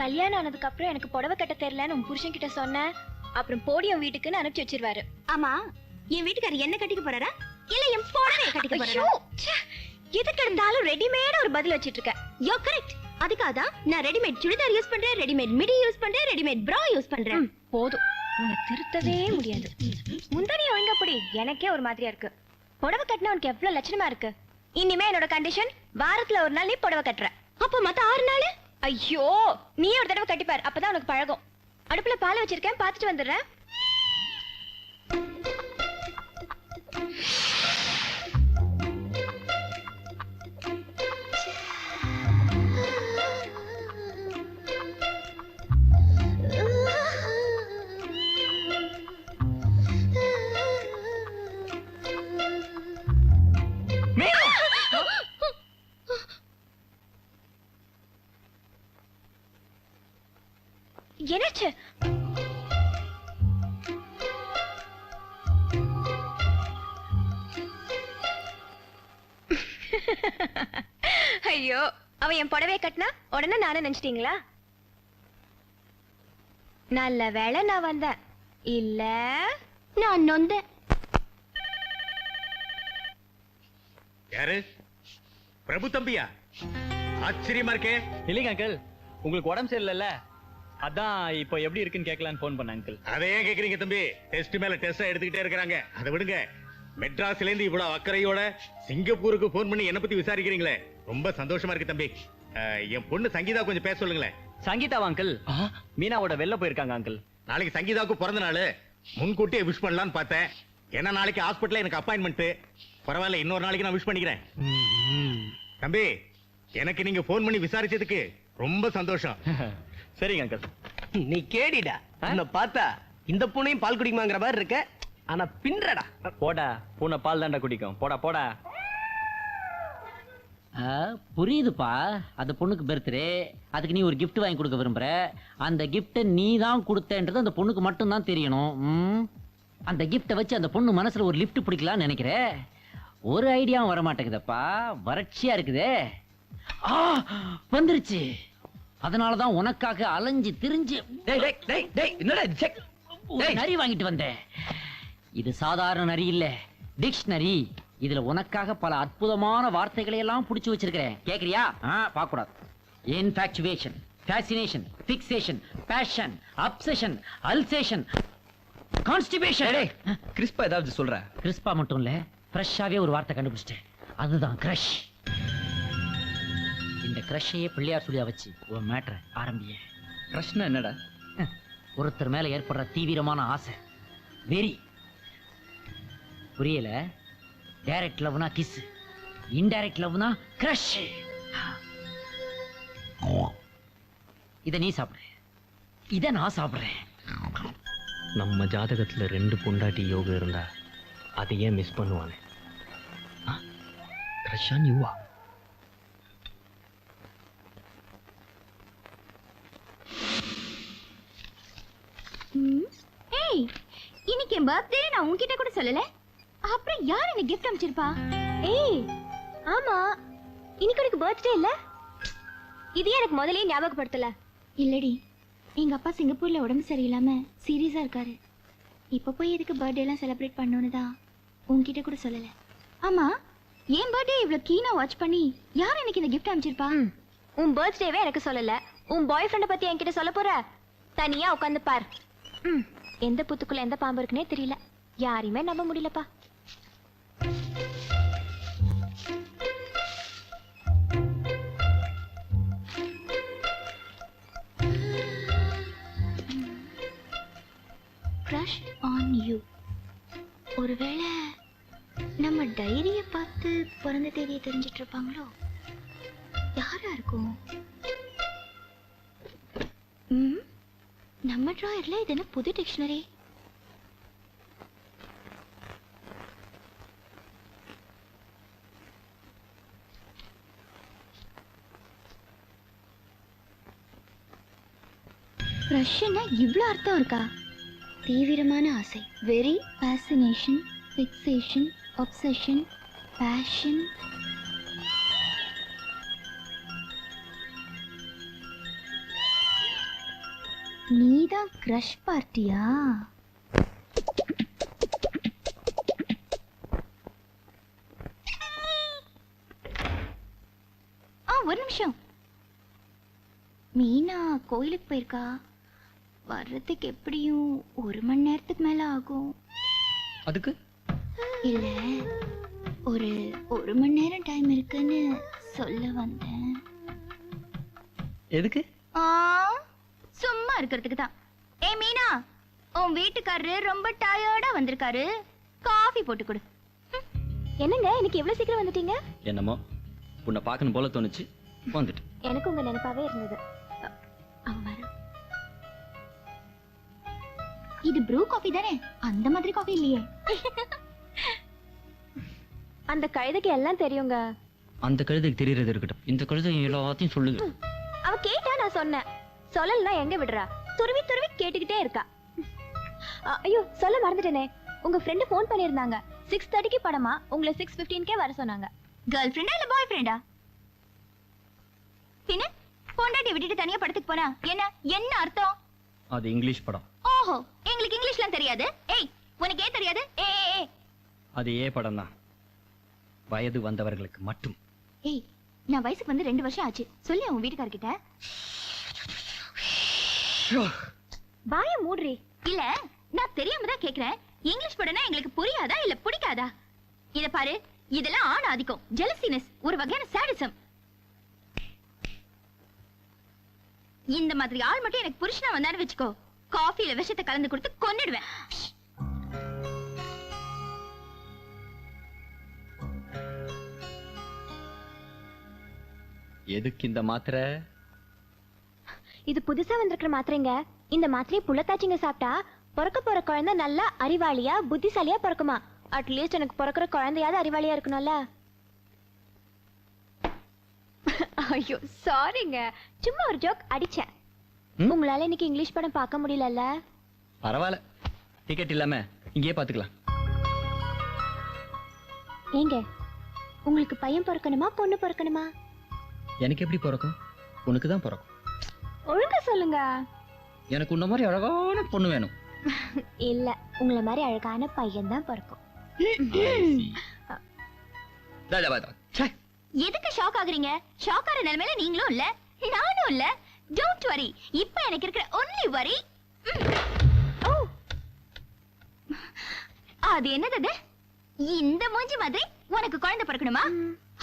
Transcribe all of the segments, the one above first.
கல்யாணம் ஆனதுக்கு அப்புறம் எனக்கு புடவை கட்ட தெரியலன்னு உன் புருஷன் கிட்ட சொன்னேன் அப்புறம் போடியம் வீட்டுக்குன்னு அனுப்பிச்சு வச்சிருவாரு. ஆமா என் வீட்டுக்காரர் என்ன கட்டிக்க போறாரா? இல்ல என் புடவைய கட்டிக்க போறாரா? எதுக்கு இருந்தாலும் ரெடிமேட் ஒரு பதில் வச்சிட்டு இருக்க யோ கரெக்ட் அதுக்காக தான் நான் ரெடிமேட் சுடிதார் யூஸ் பண்றேன் ரெடிமேட் மிடி யூஸ் பண்றேன் ரெடிமேட் bra யூஸ் பண்றேன். போதும். உன்னை திருத்தவே முடியாது. முந்தானி ஒழுங்கா படி எனக்கே ஒரு மாதிரியா இருக்கு. புடவை கட்டினா உனக்கு எவ்வளவு லட்சணமா இருக்கு? இனிமே என்னோட கண்டிஷன் வாரத்துல ஒரு நாள் நீ புடவை கட்டுற. அப்ப மத்த ஆறு நாள்? ஐயோ நீ ஒரு தடவை கட்டிப்பார் அப்பதான் உனக்கு பழகும். அடுப்புல பால் வச்சிருக்கேன் பாத்துட்டு வந்துடுறேன். என்னாச்சு? ஐயோ அவ என் புடவைய கட்டினா உடனே நானும் நினைச்சிட்டீங்களா? நல்ல வேளை நான் வந்தேன். இல்ல நான் நொந்தேன். யாரு? பிரபு தம்பியா? ஆச்சரியமா இருக்கே. இல்லைங்க அங்கிள் உங்களுக்கு உடம்பு சரியில்லைல்ல? அதான் இப்போ எப்படி இருக்குன்னு கேட்கலான்னு ஃபோன் பண்ண அங்கிள் அதை ஏன் கேக்குறீங்க தம்பி? டெஸ்ட் மேல டெஸ்ட் எடுத்துக்கிட்டே இருக்கிறாங்க. அதை விடுங்க. மெட்ராஸ்ல இருந்து இவ்வளவு அக்கறையோட சிங்கப்பூருக்கு போன் பண்ணி என்ன பத்தி விசாரிக்கிறீங்களே. ரொம்ப சந்தோஷமா இருக்கு தம்பி. என் பொண்ணு சங்கீதா கொஞ்சம் பேச சொல்லுங்களேன். சங்கீதாவா அங்கிள் மீனாவோட வெளில போயிருக்காங்க அங்கிள் நாளைக்கு சங்கீதாவுக்கு பிறந்த நாள். முன்கூட்டியே விஷ் பண்ணலாம்னு பார்த்தேன். ஏன்னா நாளைக்கு ஹாஸ்பிட்டல்ல எனக்கு அப்பாயின்மெண்ட் பரவாயில்ல இன்னொரு நாளைக்கு நான் விஷ் பண்ணிக்கிறேன். தம்பி எனக்கு நீங்க போன் பண்ணி விசாரிச்சதுக்கு ரொம்ப சந்தோஷம். சரிங்க அங்கிள் நீ கேடிடா. உன்னை பார்த்தா இந்த பூனையும் பால் குடிக்குமாங்கிற மாதிரி இருக்க. ஆனா பின்றடா. போடா பூனை பால் தாண்டா குடிக்கும். போடா போடா. ஆ, புரியுதுப்பா. அது பொண்ணுக்கு பர்த்டே அதுக்கு நீ ஒரு gift வாங்கி கொடுக்க விரும்புற. அந்த கிஃப்ட்டை நீ தான் கொடுத்தன்றது அந்த பொண்ணுக்கு மட்டும்தான் தெரியணும். ம்? அந்த கிஃப்ட்டை வச்சு அந்த பொண்ணு மனசுல ஒரு லிஃப்ட் பிடிக்கலாம்னு நினைக்கிற? ஒரு ஐடியாவும் வர மாட்டேங்குதப்பா வறட்சியா இருக்குதே. ஆ வந்துருச்சு. அதனாலதான் உனக்காக அலைஞ்சு திரிஞ்சு. நரி வாங்கிட்டு வந்தேன். இது சாதாரண நரி இல்ல. டிக்ஷனரி. இதுல உனக்காக பல அற்புதமான வார்த்தைகளை எல்லாம் புடிச்சு வச்சிருக்கிறேன். கேக்குறியா? பார்க்க கூடாது infatuation fascination fixation passion obsession alsatian constipation டேய் கிறிஸ்பா ஏதாவது சொல்ற? கிறிஸ்பா மட்டும் இல்ல ஃப்ரெஷ்ஷாவே ஒரு வார்த்தை கண்டுபிடிச்சிட்டேன். அதுதான் கிரஷ் கிரஷையே பிள்ளையார் சொல்லியா வச்சு. உன் மேட்ரை ஆரம்பிய. பிரச்சனை என்னடா? ஒருத்தர் மேல ஏற்படுற தீவிரமான ஆசை. வெறி. புரியல? டைரக்ட் லவ்னா கிஸ் இன்டைரக்ட் லவ்னா கிரஷ் இத நீ சாப்பிடு. இத நான் சாப்பிடுறேன். நம்ம ஜாதகத்துல ரெண்டு பொண்டாட்டி யோகம் இருந்தா அதை ஏன் மிஸ் பண்ணுவானே? கிரஷான் யுவா ஏய் இன்னைக்கு என் பர்த்டே நான் உன்கிட்ட கூட சொல்லல? அப்புறம் யார் எனக்கு கிஃப்ட் அனுப்பிச்சிருப்பா ஏய் ஆமா இன்னைக்கு உனக்கு பர்த்டே இல்ல? இது எனக்கு முதல்லயே ஞாபகப்படுத்தல. இல்லடி எங்க அப்பா சிங்கப்பூர்ல உடம்பு சரியில்லாம சீரியஸா இருக்காரு. இப்ப போய் எதுக்கு பர்த்டே எல்லாம் செலிப்ரேட் பண்ணணும்னு தான் உன்கிட்ட கூட சொல்லல. ஆமா என் பர்த்டே இவ்வளவு கீனா வாட்ச் பண்ணி யார் எனக்கு இந்த கிஃப்ட் அனுப்பிச்சிருப்பா உன் பர்த்டேவே எனக்கு சொல்லல. உன் பாய் ஃப்ரெண்ட பத்தி என்கிட்ட சொல்ல போற? தனியா உட்காந்து பார். எந்த புத்துக்குள்ள எந்த பாம்பு இருக்குன்னே தெரியல. யாரையுமே நம்ப முடியலப்பா. க்ரஷ் ஆன் யூ ஒருவேளை நம்ம டைரியை பார்த்து பிறந்த தேதியை தெரிஞ்சிட்டு இருப்பாங்களோ யாரா இருக்கும்? நம்ம ட்ராயர்ல இது என்ன புது டிக்ஷனரி க்ரஷ்னா இவ்வளோ அர்த்தம் இருக்கா? தீவிரமான ஆசை. Very fascination fixation obsession passion நீதான் கிரஷ் பார்ட்டியா ஆ ஒரு நிமிஷம். மீனா கோயிலுக்கு போயிருக்கா? வர்றதுக்கு எப்படியும் ஒரு மணி நேரத்துக்கு மேல ஆகும். அதுக்கு? இல்ல ஒரு ஒரு மணி நேரம் டைம் இருக்குன்னு சொல்ல வந்தேன். எதுக்கு? ஆ, சும்மா இருக்கிறதுக்கு தான். ஏ மீனா உன் வீட்டுக்காரரு ரொம்ப டயர்டா வந்திருக்காரு. காஃபி போட்டு கொடு. என்னங்க இன்னைக்கு எவ்வளவு சீக்கிரம் வந்துட்டீங்க? என்னமோ உன்னை பார்க்கணும் போல தோணுச்சு. வந்துட்டு. எனக்கு உங்க நினைப்பாவே இருந்தது. இது ப்ரூ காஃபி தானே? அந்த மாதிரி காஃபி இல்லையே. அந்த கழுதைக்கு எல்லாம் தெரியுங்க. அந்த கழுதைக்கு தெரியறது இருக்கட்டும். இந்த கழுதை எல்லாத்தையும் சொல்லுது அவ கேட்டா நான் சொன்னேன். சொல்லலன்னா எங்க விடுறா? துருவி துருவி கேட்டுக்கிட்டே இருக்கா. ஐயோ சொல்ல மறந்துட்டேனே. உங்க ஃப்ரெண்டு ஃபோன் பண்ணியிருந்தாங்க. சிக்ஸ் தேர்ட்டிக்கு படமா? உங்களை சிக்ஸ் ஃபிஃப்டீன்கே வர சொன்னாங்க. கேர்ள் ஃப்ரெண்டா இல்ல பாய் ஃப்ரெண்டா பின்ன பொண்டாட்டி விட்டுட்டு தனியா படத்துக்கு போனா? என்ன என்ன அர்த்தம்? அது இங்கிலீஷ் படம். ஓஹோ எங்களுக்கு இங்கிலீஷ்லாம் தெரியாது. ஏய் உனக்கு ஏன் தெரியாது? ஏ ஏ, ஏ. அது ஏ படம் தான் வயது வந்தவர்களுக்கு மட்டும். ஏய் நான் வயசுக்கு வந்து ரெண்டு வருஷம் ஆச்சு. சொல்லி உன் வீட்டுக்காரர்கிட்ட. வாய மூடுறி. இல்ல நான் தெரியாம தான் கேக்குறேன். இங்கிலீஷ் படம்னா எங்களுக்கு புரியாதா இல்ல பிடிக்காதா? இத பாரு இதெல்லாம் ஆண் ஆதிக்கம் ஜெலசினஸ் ஒரு வகையான சாடிசம் இந்த மாதிரி ஆள் மட்டும் எனக்கு புருஷனா வந்தான்னு வச்சுக்கோ. காஃபில விஷத்தை கலந்து கொடுத்து கொன்னுடுவேன். எதுக்கு இந்த மாத்திரை? இது புதுசா வந்திருக்கிற மாத்திரைங்க. இந்த மாத்திரையை புள்ளத்தாச்சிங்க சாப்பிட்டா பிறக்க போற குழந்தை நல்லா அறிவாளியா புத்திசாலியா பிறக்குமா? அட்லீஸ்ட் எனக்கு பிறக்கிற குழந்தையாவது அறிவாளியா இருக்கணும்ல. ஐயோ சாரிங்க சும்மா ஒரு ஜோக் அடிச்சேன். ம்? உங்களால இன்னைக்கு இங்கிலீஷ் படம் பார்க்க முடியலல்ல? பரவாயில்ல. டிக்கெட் இல்லாம இங்கேயே பாத்துக்கலாம் ஏங்க உங்களுக்கு பையன் பிறக்கணுமா பொண்ணு பிறக்கணுமா? எனக்கு எப்படி பிறக்கும்? உனக்கு தான் பிறக்கும். ஒழுங்கா சொல்லுங்க. எனக்கு உன்ன மாதிரி அழகான பொண்ணு வேணும். இல்ல உங்களை மாதிரி அழகான பையன் தான் பிறக்கும். தா, தா, தா. ச்சே. எதுக்கு ஷாக் ஆகுறீங்க? ஷாக் ஆற நிலைமையில நீங்களும் இல்ல நானும் இல்ல. டோன்ட் வரி இப்ப எனக்கு இருக்கிற ஒன்லி வரி ஓ. அது என்னது அது? இந்த மூஞ்சி மாதிரி உனக்கு குழந்தை பிறக்கணுமா?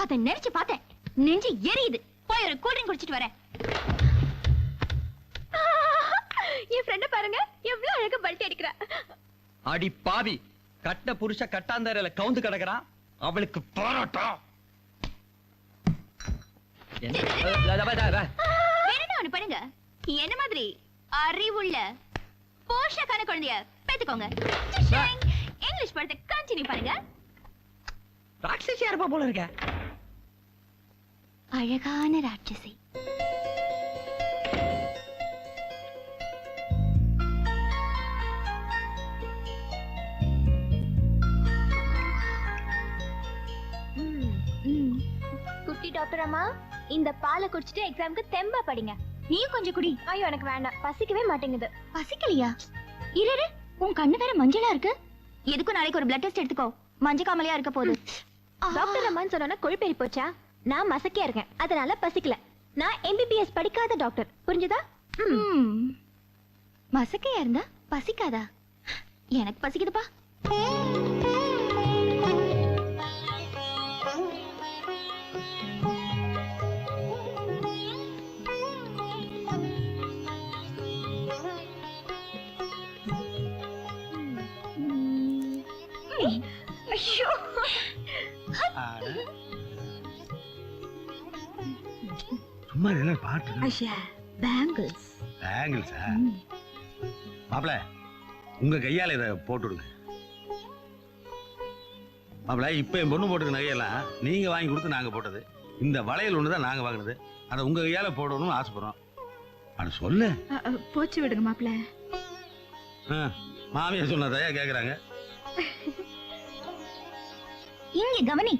அத நினைச்சு பார்த்தேன். நெஞ்சு எரியுது. போய் ஒரு கூல் ட்ரிங்க் குடிச்சிட்டு வரேன். என் ஃப்ரெண்ட பாருங்க. எவ்வளவு அழகா பல்ட்டி அடிக்கிறா. அடி பாவி. கட்ட புருஷ கட்டாந்தரையில கவுந்து கிடக்குறான். அவளுக்கு போராட்டம் என்ன? தா, தா, தா, தா. வேணும்னு ஒண்ணு பண்ணுங்க. என்ன மாதிரி? அறிவுள்ள போஷக்கான குழந்தைய பேத்துக்கோங்க. இங்கிலீஷ் படத்தை கண்டினியூ பண்ணுங்க. ராட்சசியா இருப்பா போல இருக்க? அழகான ராட்சசி. குட்டி டாக்டர் அம்மா? இந்த பாலை குடிச்சிட்டு எக்ஸாம்க்கு தெம்பா படிங்க. நீயும் கொஞ்சம் குடி. ஐயோ எனக்கு வேண்டாம். பசிக்கவே மாட்டேங்குது. பசிக்கலையா? இரு உன் கண்ணு வேற மஞ்சளா இருக்கு. எதுக்கும் நாளைக்கு ஒரு பிளட் டெஸ்ட் எடுத்துக்கோ. மஞ்ச காமலையா இருக்க போகுது. டாக்டர் அம்மான்னு சொன்னா கொழுப்பேறி போச்சா? நான் மசக்கியா இருக்கேன். அதனால பசிக்கல. நான் எம்பிபிஎஸ் படிக்காத டாக்டர் புரிஞ்சுதா. மசக்கையா இருந்தா பசிக்காதா? எனக்கு பசிக்குதுப்பா. ஐயோ. சும்மா என்ன பாட்டு. ஐயா பேங்கிள்ஸ் பேங்கிள்ஸா மாப்பிள உங்க கையால இதை போட்டுடுங்க மாப்பிள இப்ப என் பொண்ணு போட்டுக்க நகையெல்லாம் நீங்க வாங்கி கொடுத்து நாங்க போட்டது. இந்த வளையல் ஒண்ணு தான் நாங்க வாங்கினது. அதை உங்க கையால போடணும்னு ஆசைப்படுறோம். அட சொல்லு. போச்சு விடுங்க மாப்பிள்ள ஆ, மாமியார் சொன்னதையா கேக்குறாங்க. இங்க கவனி.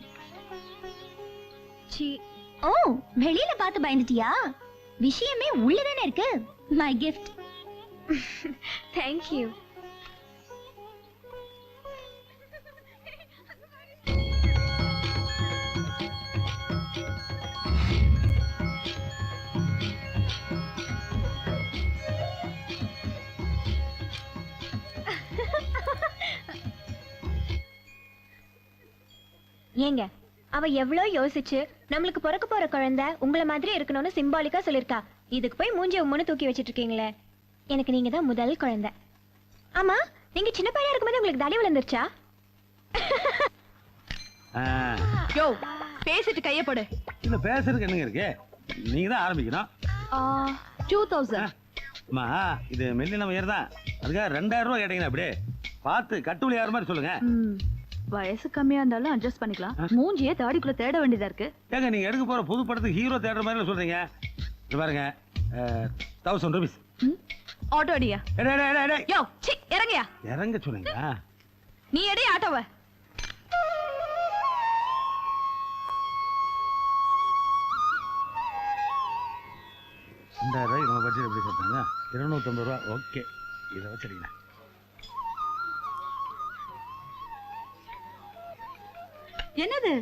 சி ஓ வெளியில பார்த்து பயந்துட்டியா? விஷயமே உள்ளதானே இருக்கு. மை கிஃப்ட் தேங்க்யூ ஏங்க அவ எவ்வளோ யோசிச்சு நம்மளுக்கு பிறக்க போற குழந்தை உங்களை மாதிரி இருக்கணும்னு சிம்பாலிக்கா சொல்லிருக்கா. இதுக்கு போய் மூஞ்சி உம்முன்னு தூக்கி வச்சிட்டு இருக்கீங்களே. எனக்கு நீங்க தான் முதல் குழந்தை. ஆமா நீங்க சின்ன பையனா இருக்கும்போது உங்களுக்கு தடி விழுந்துருச்சா? யோ பேசிட்டு கைய போடு. இல்ல பேசுறதுக்கு என்னங்க இருக்கு? நீங்க தான் ஆரம்பிக்கணும். டூ தௌசண்ட் அம்மா இது மெல்லின உயர் தான் அதுக்காக ரெண்டாயிரம் ரூபாய் கேட்டீங்களா அப்படியே. பார்த்து கட்டுவலி யார் மாதிரி சொல்லுங்க. வயசு கம்மியா இருந்தாலும் அட்ஜஸ்ட் பண்ணிக்கலாம். மூஞ்சியே தாடிக்குள்ள தேட வேண்டியதா இருக்கு. ஏங்க நீங்க எடுக்க போற புது படத்துக்கு ஹீரோ தேடுற மாதிரி சொல்றீங்க? இது பாருங்க தௌசண்ட் ருபீஸ் ஆட்டோ அடியா? யோ சி இறங்கயா? இறங்க சொன்னீங்க நீ எடி ஆட்டோவ. ரெண்டாயிரம் ரூபாய் நம்ம பட்ஜெட் எப்படி சொல்றாங்க இருநூத்தம்பது ரூபா. ஓகே. இதை வச்சிருக்கீங்க என்னது?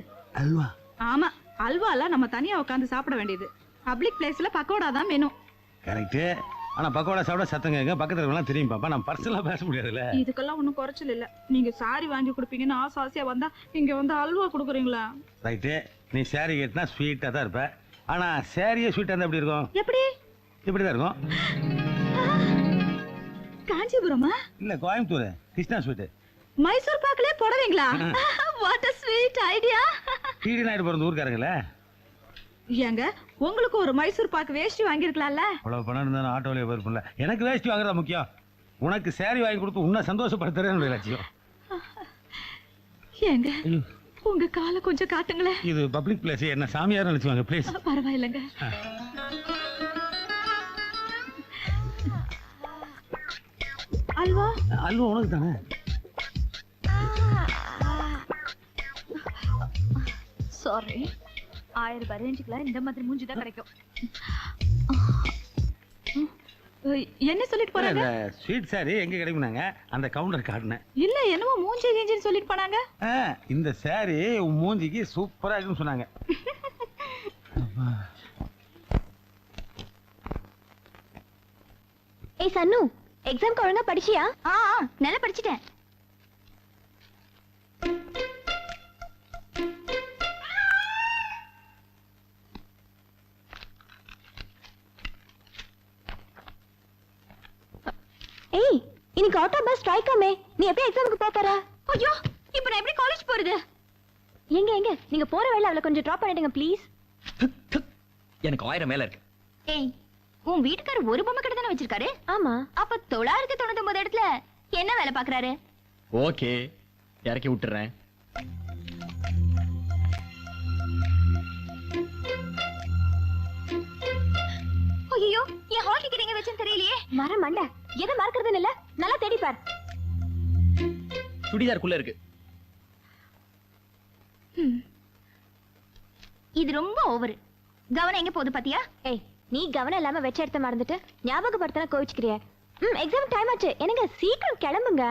அல்வா. ஆமா அல்வாலாம் நம்ம தனியா உட்காந்து சாப்பிட வேண்டியது. பப்ளிக் பிளேஸ்ல பக்கோடா தான் வேணும் கரெக்டு ஆனா பக்கோடா சாப்பிட சத்தம் கேட்க பக்கத்துல இருக்கலாம் தெரியும் பாப்பா. நான் பர்சனலா பேச முடியாதுல்ல. இதுக்கெல்லாம் ஒன்றும் குறைச்சல் இல்ல. நீங்க சாரி வாங்கி கொடுப்பீங்கன்னு ஆசை ஆசையா வந்தா இங்க வந்து அல்வா கொடுக்குறீங்களா? ரைட்டு நீ சேரீ கட்டினா ஸ்வீட்டாக தான் இருப்ப. ஆனா சேரீயே ஸ்வீட்டாக இருந்தால் எப்படி இருக்கும்? எப்படி? இப்படி தான் இருக்கும்? காஞ்சிபுரமா? இல்ல கோயம்புத்தூர். கிருஷ்ணா ஸ்வீட்டு மைசூர் பாக்கலே போடுவீங்களா? What a sweet idea TT Naidu பிறந்த ஊருக்காரங்களே? ஏங்க உங்களுக்கு ஒரு மைசூர் பாக்கு வேஷ்டி வாங்கியிருக்கலாம்ல? அவ்வளோ பணம் இருந்தாலும் ஆட்டோவிலே போயிருப்போம்ல எனக்கு வேஷ்டி வாங்குறதா முக்கியம்? உனக்கு சேரீ வாங்கி கொடுத்து உன்னை சந்தோஷப்படுத்துறேன் என்னுடைய லட்சியம். ஏங்க உங்க காலை கொஞ்சம் காட்டுங்களேன். இது பப்ளிக் பிளேஸ் என்ன சாமியார் நினைச்சுவாங்க ப்ளீஸ் பரவாயில்லைங்க. அல்வா? அல்வா உனக்கு தானே சாரி ஆயிரம் ரூபாய் ரேஞ்சுக்குலாம் இந்த மாதிரி மூஞ்சி தான் கிடைக்கும். என்ன சொல்லிட்டு போறாங்க? ஸ்வீட் சாரி எங்க கிடைக்குனாங்க அந்த கவுண்டர் காட்டினேன். இல்ல என்னமோ மூஞ்சி கீஞ்சின்னு சொல்லிட்டு போனாங்க. ஆ, இந்த சாரி உன் மூஞ்சிக்கு சூப்பரா இருக்குன்னு சொன்னாங்க. ஏய் சன்னு எக்ஸாம்க்கு ஒழுங்கா படிச்சியா? ஆ ஆ, நல்லா படிச்சிட்டேன். ஸ்ட்ரைக்காமே நீ எப்போ எக்ஸாமுக்கு போற? ஐயோ இப்போ நான் எப்படி காலேஜ் போறது? எங்க எங்க? நீங்க போற வழியில அவளை கொஞ்சம் ட்ராப் பண்ணிடுங்க ப்ளீஸ் எனக்கு ஆயிரம் மேல இருக்கு. ஏய் உன் வீட்டுக்காரர் ஒரு பொம்மை கடை தானே வச்சிருக்காரு? ஆமா. அப்ப தொள்ளாயிரத்தி தொண்ணூத்தி ஒன்பது இடத்துல என்ன வேலை பாக்குறாரு? ஓகே. இறக்கி விட்டுறேன். ஐயோ என் ஹால் டிக்கெட் எங்க வச்சேன்னு தெரியலையே. மர மண்ட. எதை மறக்கிறதுன்னு இல்ல? நல்லா தேடி பார். சுடிதாருக்குள்ள இருக்கு. இது ரொம்ப ஓவர் கவனம் எங்க போகுது பாத்தியா? ஏய் நீ கவனம் இல்லாம வச்ச இடத்த மறந்துட்டு ஞாபகப்படுத்தினா கோவிச்சுக்கிறிய. ம் எக்ஸாம் டைம் ஆச்சு. என்னங்க சீக்கிரம் கிளம்புங்க.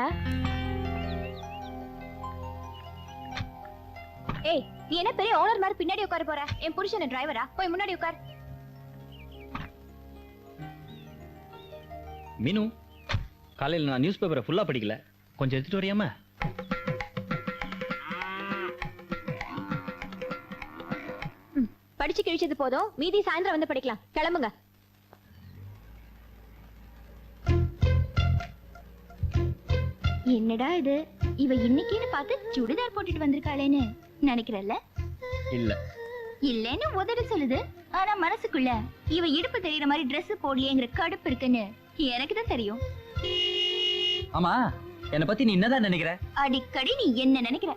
ஏய் நீ என்ன பெரிய ஓனர் மாதிரி பின்னாடி உட்கார போற? என் புருஷன் டிரைவரா போய் முன்னாடி உட்கார். மீனு காலையில் நான் நியூஸ் பேப்பரை ஃபுல்லாக படிக்கல. கொஞ்சம் எடுத்துட்டு வரியாமா படிச்சு கிழிச்சது போதும். மீதி சாயந்தரம் வந்து படிக்கலாம். கிளம்புங்க. என்னடா இது? இவ இன்னைக்குன்னு பார்த்து சுடிதார் போட்டுட்டு வந்திருக்காளேன்னு நினைக்கிறல்ல? இல்ல. இல்லைன்னு உதடு சொல்லுது. ஆனா மனசுக்குள்ள இவ இடுப்பு தெரியற மாதிரி Dress போடலையேங்கிற கடுப்பு இருக்குன்னு எனக்கு தான் தெரியும். ஆமா. என்னை பத்தி நீ என்னதான் நினைக்கிற? அடிக்கடி நீ என்ன நினைக்கிற?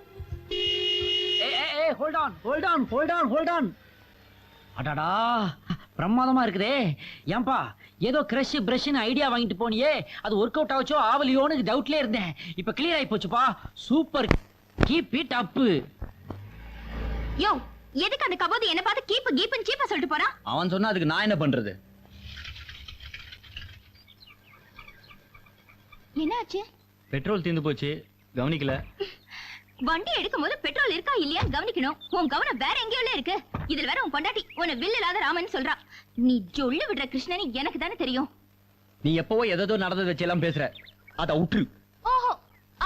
Hold on hold on hold on hold on அடடா பிரமாதமா இருக்குதே. ஏன்பா ஏதோ கிரஷ் பிரஷ்னு ஐடியா வாங்கிட்டு போனியே. அது ஒர்க் அவுட் ஆச்சோ ஆவலியோன்னு டவுட்லயே இருந்தேன். இப்ப கிளியர் ஆயி போச்சுப்பா. சூப்பர் கீப் இட் அப்பு யோ எதுக்கு அந்த கபோது என்ன பார்த்து கீப்பு கீப்புன்னு சீப்பா சொல்லிட்டு போறான்? அவன் சொன்னா அதுக்கு நான் என்ன பண்றது? என்ன ஆச்சு பெட்ரோல் தீர்ந்து போச்சு. கவனிக்கல. வண்டி எடுக்கும் போது பெட்ரோல் இருக்கா இல்லையா கவனிக்கணும். உன் கவனம் வேற எங்கேயோ இருக்கு. இதுல வேற உன் பொண்டாட்டி உன்னை வில் இல்லாத ராமன் சொல்றா. நீ ஜொல்லு விடுற கிருஷ்ணனி எனக்கு தானே தெரியும். நீ எப்பவோ எதோ நடந்ததை வச்சு எல்லாம் பேசுற. அத உற்று. ஓஹோ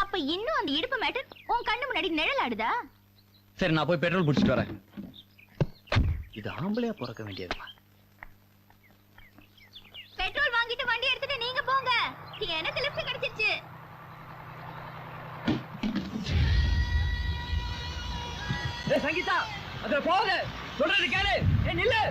அப்ப இன்னும் அந்த இடுப்பு மேட்டர் உன் கண்ணு முன்னாடி நிழல் ஆடுதா சரி நான் போய் பெட்ரோல் குடிச்சிட்டு வரேன். இது ஆம்பளையா பிறக்க வேண்டியதுமா? பெட்ரோல் வாங்கிட்டு வண்டி எடுத்துட்டு நீங்க போங்க. எனக்கு லிஃப்ட் கிடைச்சிருச்சு. சங்கீதா அதுல போகுது. சொல்றது கேளு. ஏ நில்லு.